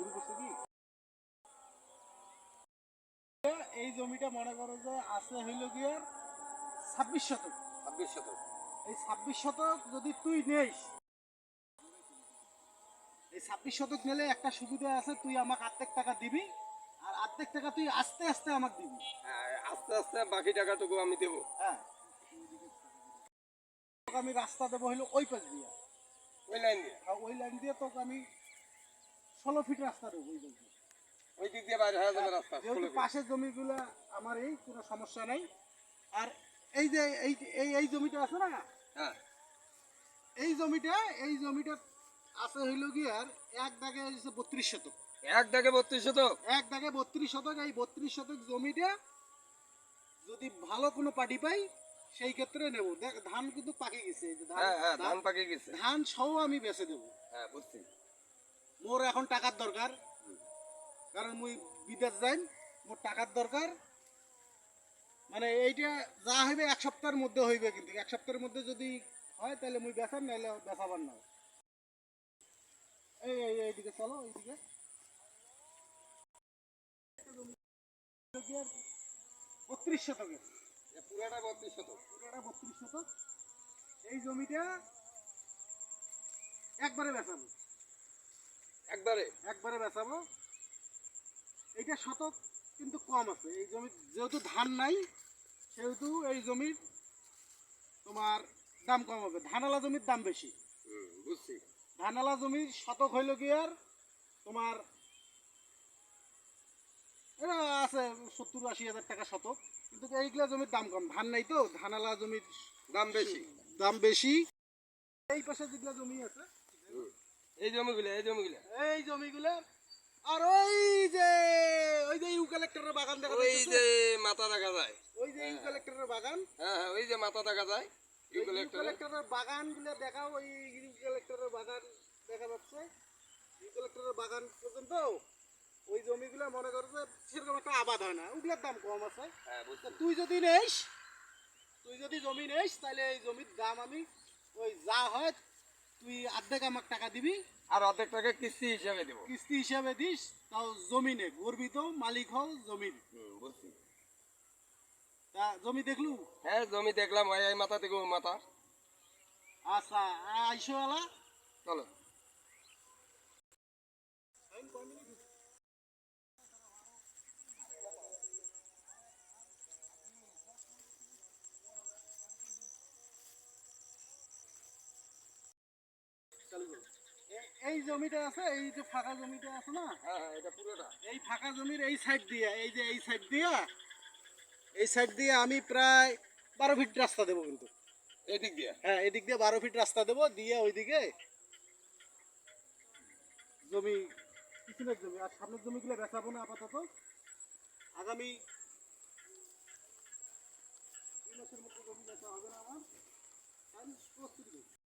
শুরু করছে কি? এই জমিটা মনে করো যে আছে হইল গিয়ে ছাব্বিশ শতক। ছাব্বিশ শতক। এই ছাব্বিশ শতক যদি তুই নেস এই ছাব্বিশ শতক নিলে একটা সুবিধা আছে তুই আমাকে অর্ধেক টাকা দিবি আর আর্ধেক টাকা তুই আস্তে আস্তে আমাকে দিবি। হ্যাঁ, আস্তে আস্তে বাকি টাকাটুকু আমি দেবো। হ্যাঁ। আমি রাস্তা দেবো হইল ওই পাশ দিয়ে। ওই লাইন দিয়ে। ওই লাইন দিয়ে তোকে আমি ষোলো ফিট রাস্তা দেবো ওই দিক দিয়ে। ওই দিক দিয়ে বাইরে হয়ে যাবে রাস্তা যেহেতু পাশের জমিগুলো আমার এই কোনো সমস্যা নাই। আর এই যে এই এই এই জমিটা আছে না? হ্যাঁ। এই জমিটা এই জমিটা আছে হইল কি আর এক দাগে হচ্ছে বত্রিশ শতক। এক দাগে বত্রিশ শতক? এক দাগে বত্রিশ শতক এই বত্রিশ শতক জমিটা যদি ভালো কোনো পার্টি পাই সেই ক্ষেত্রে নেব। দেখ ধান কিন্তু পাকে গেছে ধান হ্যাঁ হ্যাঁ ধান পাকে গেছে। ধান সহ আমি বেচে দেবো। হ্যাঁ বুঝছি। মোর এখন টাকার দরকার। কারণ মুই বিদেশ যাই মোর টাকার দরকার। মানে এইটা যা হইবে এক সপ্তাহের মধ্যে হইবে কিন্তু। এক সপ্তাহের মধ্যে যদি হয় তাহলে মুই বেচার নাহলে বেচাবার না। এই এই এইদিকে চলো এইদিকে। বত্রিশ শতকে পুরাটা বত্রিশ শতক। পুরোটা বত্রিশ শতক। এই জমিটা একবারে বেচাবো একবারে? একবারে বেচাবো। এইটা শতক কিন্তু কম আছে। এই জমি যেহেতু ধান নাই সেহেতু এই জমির তোমার দাম কম হবে। ধানালা জমির দাম বেশি। বুঝছি। ধানালা জমির শতক হইল কি আর? তোমার এটা আছে সত্তর আশি হাজার টাকা শতক কিন্তু এইগুলা জমির দাম কম। ধান নাই তো ধানালা জমির দাম বেশি। দাম বেশি। এই পাশে যেগুলা জমি আছে এই জমিগুলো এই জমিগুলো। এই জমিগুলো আর ওই যে ওই যে ইউকালেক্টরের বাগান দেখা ওই যে মাথা দেখা যায়। ওই যে ইউ কালেক্টরের বাগান। হ্যাঁ হ্যাঁ ওই যে মাথা দেখা যায়। বাগানগুলো দেখাও ওই ইউ কালেক্টরের বাগান দেখা যাচ্ছে। ইউ বাগান পর্যন্ত ওই জমিগুলো মনে করো যে সেরকম একটা আবাদ হয় না। ওগুলোর দাম কম আছে। হ্যাঁ তুই যদি নেস তুই যদি জমি নেস তাহলে এই জমির দাম আমি ওই যা হয় তুই অর্ধেক আমাকে টাকা দিবি। আর অর্ধেক টাকা কিস্তি হিসাবে দেবো। কিস্তি হিসাবে দিস তাও জমিনে গর্বিত মালিক হও জমির। বুঝছি। তা জমি দেখলু? হ্যাঁ জমি দেখলাম ওই মাথা থেকে মাথা। আচ্ছা আইসোওয়ালা চলো। এই জমিটা আছে এই যে ফাঁকা জমিটা আছে না? হ্যাঁ হ্যাঁ এটা পুরোটা। এই ফাঁকা জমির এই সাইড দিয়ে এই যে এই সাইড দিয়ে এই সাইড দিয়ে আমি প্রায় বারো ফিট রাস্তা দেবো কিন্তু। এদিক দিয়ে? হ্যাঁ এদিক দিয়ে বারো ফিট রাস্তা দেবো দিয়ে ওইদিকে জমি পিছনের জমি আর সামনের জমিগুলো বেচাবো না আপাতত। আগামী দুই মাসের মধ্যে জমি বেচা হবে না আমার। আমি প্রস্তুতি নিচ্ছি।